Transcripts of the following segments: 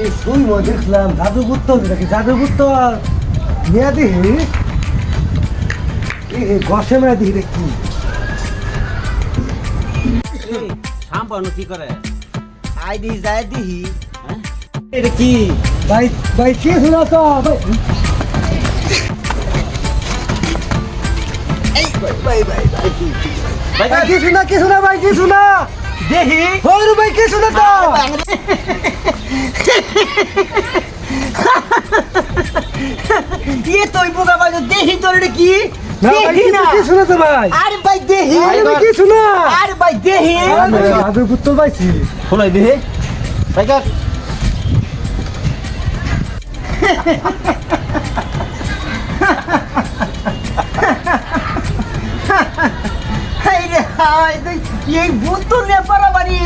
মই দেখলাম জাদু দেখি জাদু বুত্তল নিয়া দিহি গসে মেরা দিহি রে কি সাম্পানো কি করে? যায় দিহি হ্যাঁ? এটা কি? ভাই ভাই কি শোনা তো? ভাই এই ভাই ভাই ভাই ভাই ভাই, ভাই, কি শোনা কি শোনা ভাই কি শোনা দেখি ভাই কি শোনা তো? তুই বোকা বাজো দেখি তোর এটা কি? না দেখি না। কি শোনা তো ভাই। আরে ভাই দেখি আরে ভাই কি শোনা আরে ভাই দেখি জাদু বুত্তল পাইছি। খোলাই দেখি ভাই কাক এই রে হাই তুই এই ভূত তো নে পারাবারি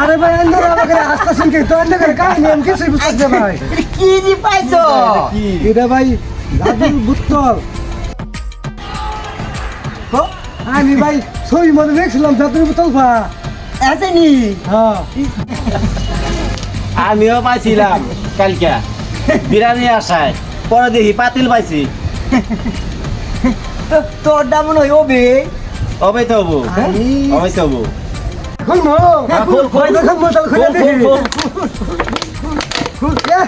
আরে ভাই আন্দর আমাকে আস্তা শুনকে তো আন্দর কাহিনী আমি কিছু বুঝতে ভাই। এটা কি জি পাইছো? কি? এটা ভাই বুত্তল আমি ভাই ছবি মধ্যে দেখছিলাম জাদুর বোতল পা আসেনি হ্যাঁ। আমিও পাইছিলাম কালকে বিরিয়ানি আসায় পরে দেখি পাতিল পাইছি। তো তোর দাম মনে হয় ওবে অবাই তো হব অবাই তো হব হ্যাঁ। দেখো। দেখি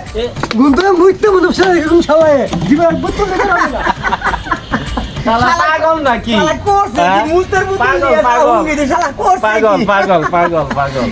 গুনতে মুইতে মনে হচ্ছে এরকম সবাই। জীবন বোতল দেখে রাখবে পাগল নাকি? হ্যাঁ? পাগল পাগল। পাগল পাগল পাগল